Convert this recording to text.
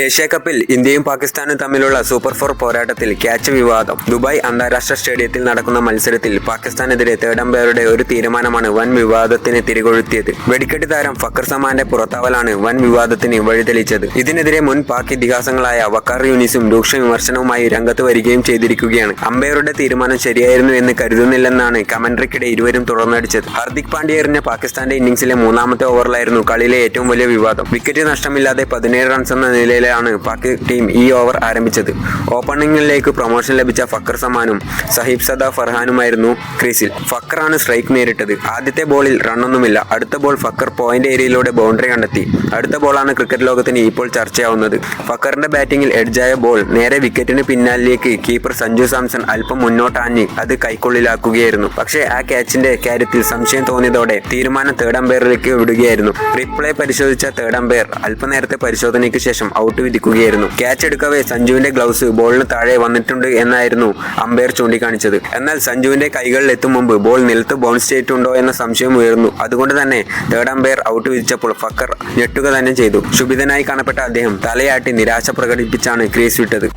Asia കപ്പിൽ ഇന്ത്യയും പാകിസ്ഥാനും തമ്മിലുള്ള സൂപ്പർ ഫോർ പോരാട്ടത്തിൽ ക്യാച്ച് വിവാദം. ദുബായ് അന്താരാഷ്ട്ര സ്റ്റേഡിയത്തിൽ നടക്കുന്ന മത്സരത്തിൽ പാകിസ്ഥാനെതിരെ തേർഡ് അമ്പയറുടെ ഒരു തീരുമാനമാണ് വൻ വിവാദത്തിന് തിരികൊഴുത്തിയത്. വെടിക്കെട്ട് താരം ഫക്കർ സമാന്റെ പുറത്താവലാണ് വൻ വിവാദത്തിന് വഴിതെളിച്ചത്. ഇതിനെതിരെ മുൻ പാക് ഇതിഹാസങ്ങളായ വക്കാർ യൂനിസും രൂക്ഷ വിമർശനവുമായി രംഗത്ത് വരികയും ചെയ്തിരിക്കുകയാണ്. അമ്പയറുടെ തീരുമാനം ശരിയായിരുന്നു എന്ന് കരുതുന്നില്ലെന്നാണ് കമന്ററിക്കിടെ ഇരുവരും തുറന്നടിച്ചത് ഹാർദിക് പാണ്ഡ്യ എറിഞ്ഞ പാകിസ്ഥാന്റെ ഇന്നിംഗ്സിലെ മൂന്നാമത്തെ ഓവറിലായിരുന്നു കളിയിലെ ഏറ്റവും വലിയ വിവാദം. വിക്കറ്റ് നഷ്ടമില്ലാതെ പതിനേഴ് റൺസ് എന്ന നിലയിലാണ് പാക് ടീം ഈ ഓവർ ആരംഭിച്ചത്. ഓപ്പണിംഗിലേക്ക് പ്രൊമോഷൻ ലഭിച്ച ഫക്കർ സമാനും സഹീബ് സദ ഫർഹാനുമായിരുന്നു ക്രീസിൽ. ഫക്കറാണ് സ്ട്രൈക്ക് നേരിട്ടത്. ആദ്യത്തെ ബോളിൽ റണ്ണൊന്നുമില്ല അടുത്ത ബോൾ ഫക്കർ പോയിന്റ് ഏരിയയിലൂടെ ബൗണ്ടറി കണ്ടെത്തി. അടുത്ത ബോളാണ് ക്രിക്കറ്റ് ലോകത്തിന് ഇപ്പോൾ ചർച്ചയാവുന്നത്. ഫക്കറിന്റെ ബാറ്റിംഗിൽ എഡ്ജായ ബോൾ നേരെ വിക്കറ്റിന് പിന്നാലിലേക്ക് കീപ്പർ സഞ്ജു സാംസൺ അല്പം മുന്നോട്ടാഞ്ഞ് അത് കൈക്കുള്ളിലാക്കുകയായിരുന്നു. പക്ഷേ ആ ക്യാച്ചിന്റെ കാര്യത്തിൽ സംശയം തോന്നിയതോടെ തീരുമാനം തേർഡ് അമ്പയറിലേക്ക് വിടുകയായിരുന്നു. റിപ്ലേ പരിശോധിച്ച തേർഡ് അമ്പയർ അല്പനേരത്തെ പരിശോധനയ്ക്ക് ശേഷം ഔട്ട് വിധിക്കുകയായിരുന്നു ക്യാച്ച് എടുക്കവേ സഞ്ജുവിന്റെ ഗ്ലൗസ് ബോളിന് താഴെ വന്നിട്ടുണ്ട് എന്നായിരുന്നു അമ്പയർ ചൂണ്ടിക്കാണിച്ചത്. എന്നാൽ സഞ്ജുവിന്റെ കൈകളിൽ എത്തും മുമ്പ് ബോൾ നിലത്ത് ബൗൺസ് ചെയ്തിട്ടുണ്ടോ എന്ന സംശയം ഉയർന്നു. അതുകൊണ്ട് തന്നെ തേർഡ് അമ്പയർ ഔട്ട് വിധിച്ചപ്പോൾ ഫക്കർ ഞെട്ടുക തന്നെ ചെയ്തു. ശുഭിതനായി കാണപ്പെട്ട അദ്ദേഹം തലയാട്ടി നിരാശ പ്രകടിപ്പിച്ചാണ് ക്രീസ് വിട്ടത്